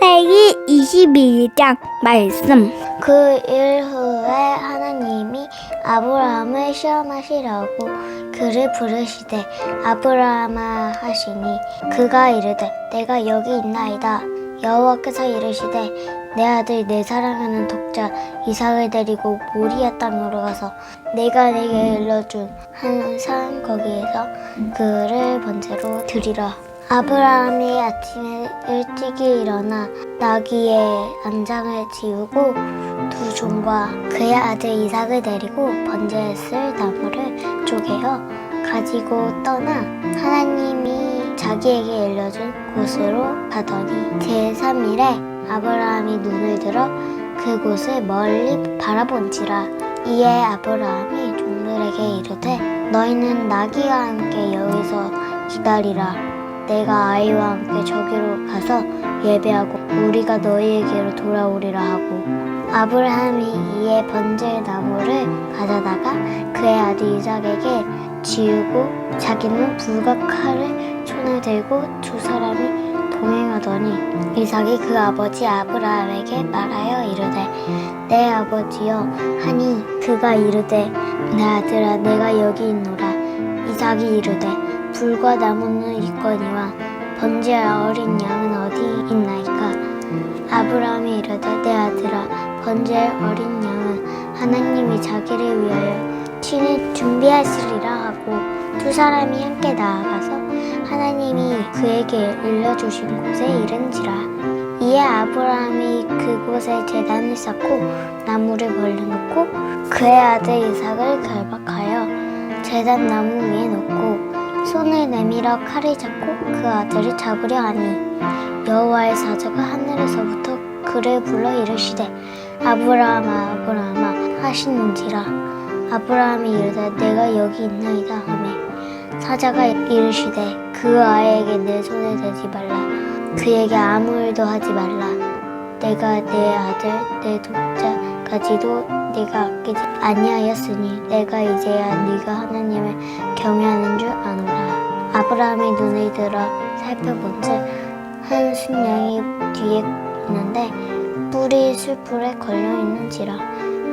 창세기 22장 말씀. 그 일 후에 하나님이 아브라함을 시험하시려고 그를 부르시되 아브라함아 하시니 그가 이르되 내가 여기 있나이다 여호와께서 이르시되 내 아들 내 사랑하는 독자 이삭을 데리고 모리아 땅으로 가서 내가 내게 일러준 한 산 거기에서 그를 번제로 드리라 아브라함이 아침에 일찍이 일어나 나귀의 안장을 지우고 두 종과 그의 아들 이삭을 데리고 번제했을 나무를 쪼개어 가지고 떠나 하나님이 자기에게 일러준 곳으로 가더니 제3일에 아브라함이 눈을 들어 그곳을 멀리 바라본지라 이에 아브라함이 종들에게 이르되 너희는 나귀와 함께 여기서 기다리라 내가 아이와 함께 저기로 가서 예배하고 우리가 너희에게로 돌아오리라 하고 아브라함이 이에 번제 나무를 가져다가 그의 아들 이삭에게 지우고 자기는 불과 칼을 손에 들고 두 사람이 동행하더니 이삭이 그 아버지 아브라함에게 말하여 이르되 내 아버지여 하니 그가 이르되 내 아들아 내가 여기 있노라. 이삭이 이르되 불과 나무는 있거니와 번제할 어린 양은 어디 있나이까? 아브라함이 이르되 내 아들아 번제할 어린 양은 하나님이 자기를 위하여 친히 준비하시리라 하고 두 사람이 함께 나아가서 하나님이 그에게 일러주신 곳에 이른지라. 이에 아브라함이 그곳에 제단을 쌓고 나무를 벌려 놓고 그의 아들 이삭을 결박하여 제단 나무 위에 놓고 손을 내밀어 칼을 잡고 그 아들을 잡으려 하니 여호와의 사자가 하늘에서부터 그를 불러 이르시되 아브라함아 아브라함아 하시는지라? 아브라함이 이르되 내가 여기 있나이다 하매 사자가 이르시되 그 아이에게 내 손을 대지 말라. 그에게 아무 일도 하지 말라. 내가 내 아들 내 독자까지도 네가 아끼지 아니하였으니 내가 이제야 네가 하나님을 경외하는 줄 아노라 아브라함이 눈을 들어 살펴본 즉 한 순양이 뒤에 있는데 뿔이 술풀에 걸려 있는지라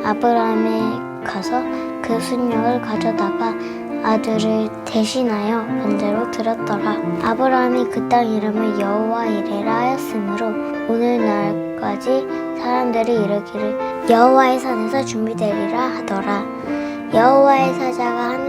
아브라함이 가서 그 순양을 가져다가 아들을 대신하여 번제로 드렸더라. 아브라함이 그 땅 이름을 여호와 이레라 하였으므로 오늘날까지 사람들이 이르기를 여호와의 산에서 준비되리라 하더라. 여호와의 사자가 하늘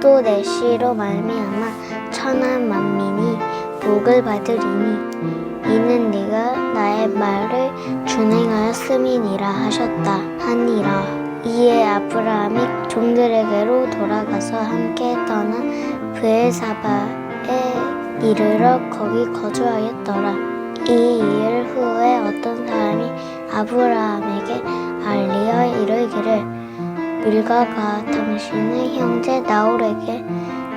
또내 씨로 말미암아 천한 만민이 복을 받으리니 이는 네가 나의 말을 준행하였음이니라 하셨다 하니라 이에 아브라함이 종들에게로 돌아가서 함께 떠나 브엘사바에 이르러 거기 거주하였더라. 이 일 후에 어떤 사람이 아브라함 밀가가 당신의 형제 나홀에게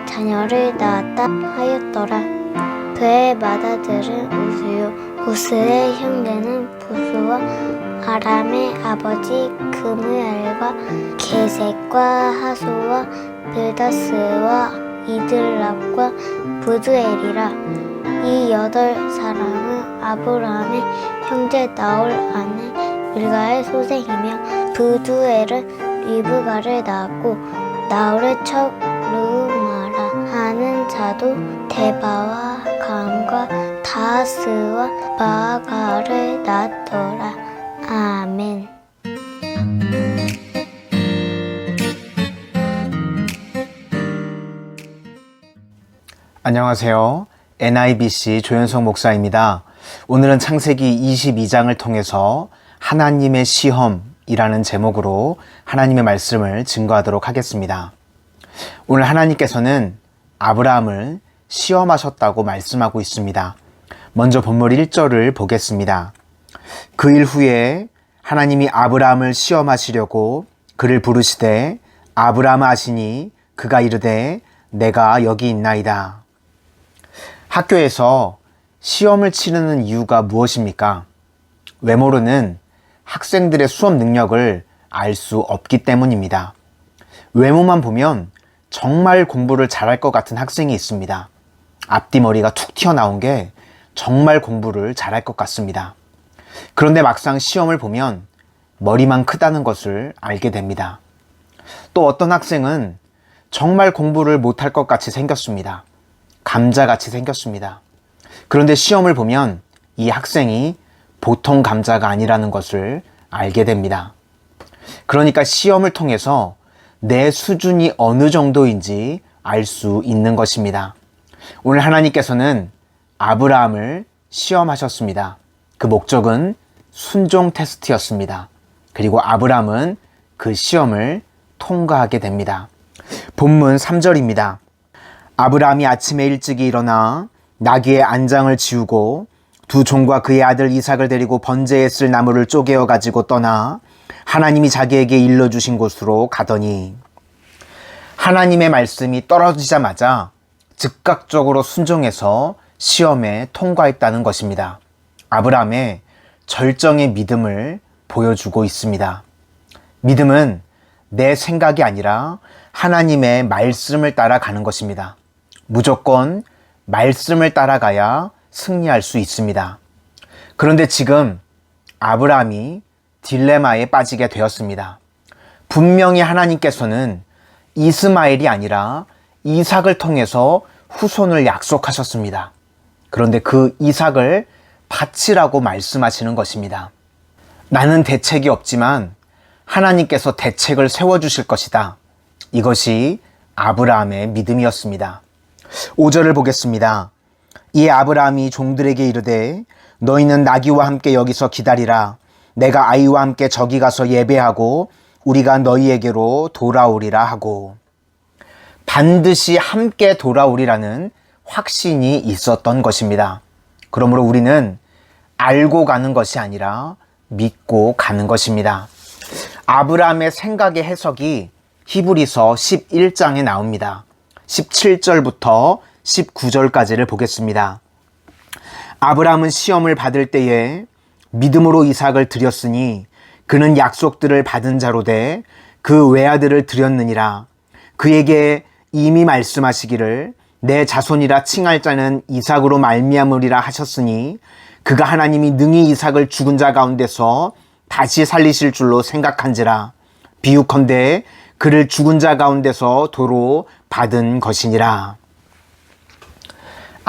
자녀를 낳았다 하였더라. 그의 맏아들은 우스요 우스의 형제는 부스와 아람의 아버지 그무엘과 게색과 하소와 빌다스와 이들랍과 부두엘이라 이 여덟 사람은 아브라함의 형제 나올 아내 밀가의 소생이며 부두엘은 리브가를 낳았고 나홀의 첫 르우마라 하는 자도 데바와 감과 다스와 마가를 낳았더라 아멘. 안녕하세요. NIBC 조현성 목사입니다. 오늘은 창세기 22장을 통해서 하나님의 시험 이라는 제목으로 하나님의 말씀을 증거하도록 하겠습니다. 오늘 하나님께서는 아브라함을 시험하셨다고 말씀하고 있습니다. 먼저 본문 1절을 보겠습니다. 그 일 후에 하나님이 아브라함을 시험하시려고 그를 부르시되 아브라함 하시니 그가 이르되 내가 여기 있나이다. 학교에서 시험을 치르는 이유가 무엇입니까? 외모로는 학생들의 수업 능력을 알 수 없기 때문입니다. 외모만 보면 정말 공부를 잘할 것 같은 학생이 있습니다. 앞뒤머리가 툭 튀어나온 게 정말 공부를 잘할 것 같습니다. 그런데 막상 시험을 보면 머리만 크다는 것을 알게 됩니다. 또 어떤 학생은 정말 공부를 못할 것 같이 생겼습니다. 감자같이 생겼습니다. 그런데 시험을 보면 이 학생이 보통 감자가 아니라는 것을 알게 됩니다. 그러니까 시험을 통해서 내 수준이 어느 정도인지 알 수 있는 것입니다. 오늘 하나님께서는 아브라함을 시험하셨습니다. 그 목적은 순종 테스트였습니다. 그리고 아브라함은 그 시험을 통과하게 됩니다. 본문 3절입니다. 아브라함이 아침에 일찍이 일어나 나귀의 안장을 지우고 두 종과 그의 아들 이삭을 데리고 번제에 쓸 나무를 쪼개어 가지고 떠나 하나님이 자기에게 일러주신 곳으로 가더니 하나님의 말씀이 떨어지자마자 즉각적으로 순종해서 시험에 통과했다는 것입니다. 아브라함의 절정의 믿음을 보여주고 있습니다. 믿음은 내 생각이 아니라 하나님의 말씀을 따라가는 것입니다. 무조건 말씀을 따라가야 승리할 수 있습니다. 그런데 지금 아브라함이 딜레마에 빠지게 되었습니다. 분명히 하나님께서는 이스마엘이 아니라 이삭을 통해서 후손을 약속하셨습니다. 그런데 그 이삭을 바치라고 말씀하시는 것입니다. 나는 대책이 없지만 하나님께서 대책을 세워주실 것이다. 이것이 아브라함의 믿음이었습니다. 5절을 보겠습니다. 이에 아브라함이 종들에게 이르되 너희는 나귀와 함께 여기서 기다리라. 내가 아이와 함께 저기 가서 예배하고 우리가 너희에게로 돌아오리라 하고 반드시 함께 돌아오리라는 확신이 있었던 것입니다. 그러므로 우리는 알고 가는 것이 아니라 믿고 가는 것입니다. 아브라함의 생각의 해석이 히브리서 11장에 나옵니다. 17절부터 19절까지를 보겠습니다. 아브라함은 시험을 받을 때에 믿음으로 이삭을 드렸으니 그는 약속들을 받은 자로 돼그 외아들을 드렸느니라. 그에게 이미 말씀하시기를 내 자손이라 칭할 자는 이삭으로 말미암으리라 하셨으니 그가 하나님이 능히 이삭을 죽은 자 가운데서 다시 살리실 줄로 생각한지라 비유컨대 그를 죽은 자 가운데서 도로 받은 것이니라.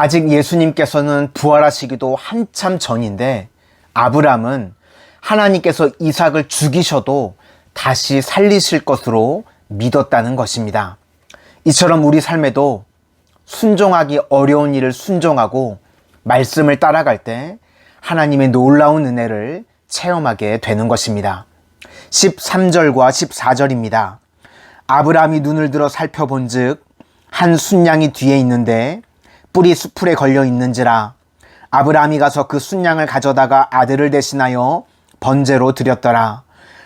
아직 예수님께서는 부활하시기도 한참 전인데 아브라함은 하나님께서 이삭을 죽이셔도 다시 살리실 것으로 믿었다는 것입니다. 이처럼 우리 삶에도 순종하기 어려운 일을 순종하고 말씀을 따라갈 때 하나님의 놀라운 은혜를 체험하게 되는 것입니다. 13절과 14절입니다. 아브라함이 눈을 들어 살펴본 즉, 한 순양이 뒤에 있는데 뿔이 수풀에 걸려 있는지라 아브라함이 가서 그 순양을 가져다가 아들을 대신하여 번제로 드렸더라.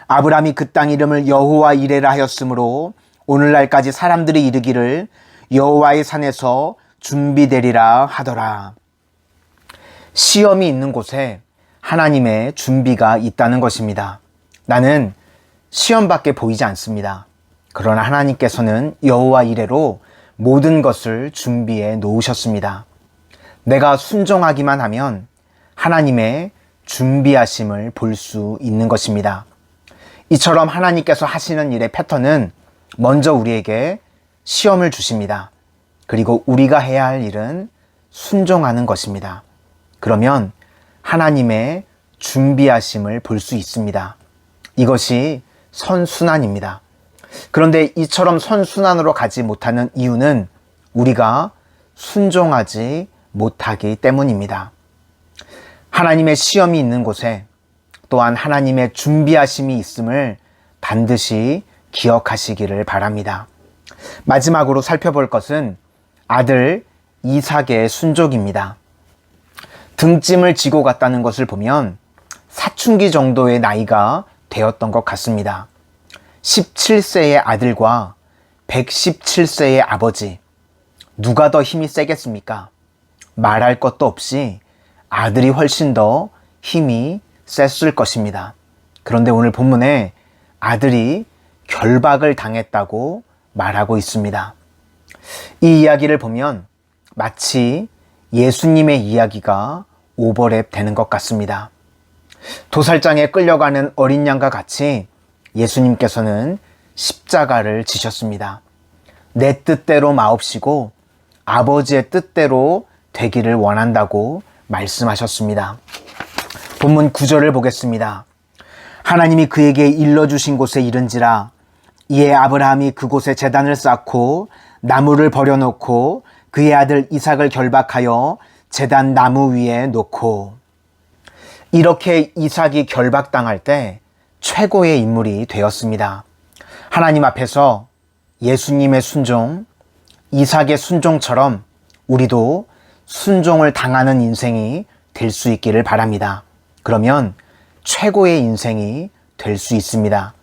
아브라함이 그 땅 이름을 여호와 이레라 하였으므로 오늘날까지 사람들이 이르기를 여호와의 산에서 준비되리라 하더라. 시험이 있는 곳에 하나님의 준비가 있다는 것입니다. 나는 시험밖에 보이지 않습니다. 그러나 하나님께서는 여호와 이레로 모든 것을 준비해 놓으셨습니다. 내가 순종하기만 하면 하나님의 준비하심을 볼 수 있는 것입니다. 이처럼 하나님께서 하시는 일의 패턴은 먼저 우리에게 시험을 주십니다. 그리고 우리가 해야 할 일은 순종하는 것입니다. 그러면 하나님의 준비하심을 볼 수 있습니다. 이것이 선순환입니다. 그런데 이처럼 선순환으로 가지 못하는 이유는 우리가 순종하지 못하기 때문입니다. 하나님의 시험이 있는 곳에 또한 하나님의 준비하심이 있음을 반드시 기억하시기를 바랍니다. 마지막으로 살펴볼 것은 아들 이삭의 순종입니다. 등짐을 지고 갔다는 것을 보면 사춘기 정도의 나이가 되었던 것 같습니다. 17세의 아들과 117세의 아버지, 누가 더 힘이 세겠습니까? 말할 것도 없이 아들이 훨씬 더 힘이 셌을 것입니다. 그런데 오늘 본문에 아들이 결박을 당했다고 말하고 있습니다. 이 이야기를 보면 마치 예수님의 이야기가 오버랩 되는 것 같습니다. 도살장에 끌려가는 어린 양과 같이 예수님께서는 십자가를 지셨습니다. 내 뜻대로 마옵시고 아버지의 뜻대로 되기를 원한다고 말씀하셨습니다. 본문 9절을 보겠습니다. 하나님이 그에게 일러주신 곳에 이른지라 이에 아브라함이 그곳에 재단을 쌓고 나무를 버려놓고 그의 아들 이삭을 결박하여 재단 나무 위에 놓고 이렇게 이삭이 결박당할 때 최고의 인물이 되었습니다. 하나님 앞에서 예수님의 순종, 이삭의 순종처럼 우리도 순종을 당하는 인생이 될 수 있기를 바랍니다. 그러면 최고의 인생이 될 수 있습니다.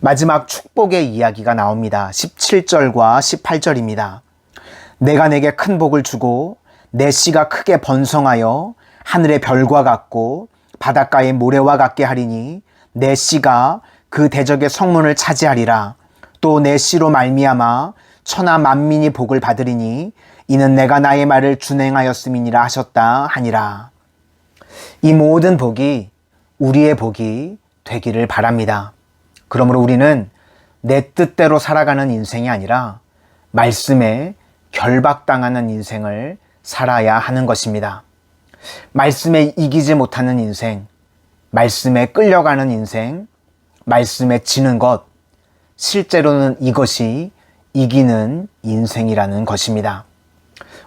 마지막 축복의 이야기가 나옵니다. 17절과 18절입니다. 내가 내게 큰 복을 주고 내 씨가 크게 번성하여 하늘의 별과 같고 바닷가의 모래와 같게 하리니 내 씨가 그 대적의 성문을 차지하리라. 또 내 씨로 말미암아 천하 만민이 복을 받으리니 이는 내가 나의 말을 준행하였음이니라 하셨다 하니라. 이 모든 복이 우리의 복이 되기를 바랍니다. 그러므로 우리는 내 뜻대로 살아가는 인생이 아니라 말씀에 결박당하는 인생을 살아야 하는 것입니다. 말씀에 이기지 못하는 인생, 말씀에 끌려가는 인생, 말씀에 지는 것, 실제로는 이것이 이기는 인생이라는 것입니다.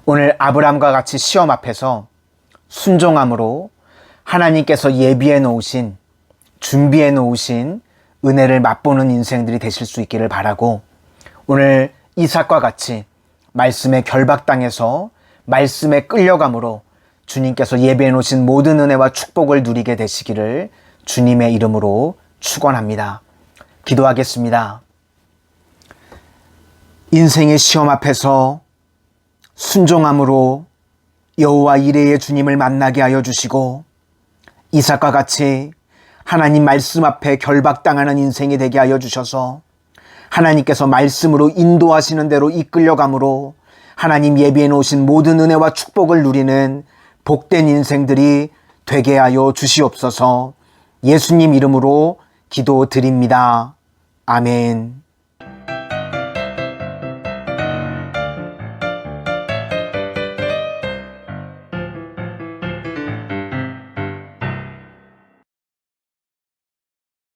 오늘 아브람과 같이 시험 앞에서 순종함으로 하나님께서 예비해 놓으신, 준비해 놓으신 은혜를 맛보는 인생들이 되실 수 있기를 바라고 오늘 이삭과 같이 말씀에 결박당해서 말씀에 끌려감으로 주님께서 예배해 놓으신 모든 은혜와 축복을 누리게 되시기를 주님의 이름으로 축원합니다. 기도하겠습니다. 인생의 시험 앞에서 순종함으로 여호와 이레의 주님을 만나게 하여 주시고 이삭과 같이 하나님 말씀 앞에 결박당하는 인생이 되게 하여 주셔서 하나님께서 말씀으로 인도하시는 대로 이끌려감으로 하나님 예비해 놓으신 모든 은혜와 축복을 누리는 복된 인생들이 되게 하여 주시옵소서 예수님 이름으로 기도 드립니다. 아멘.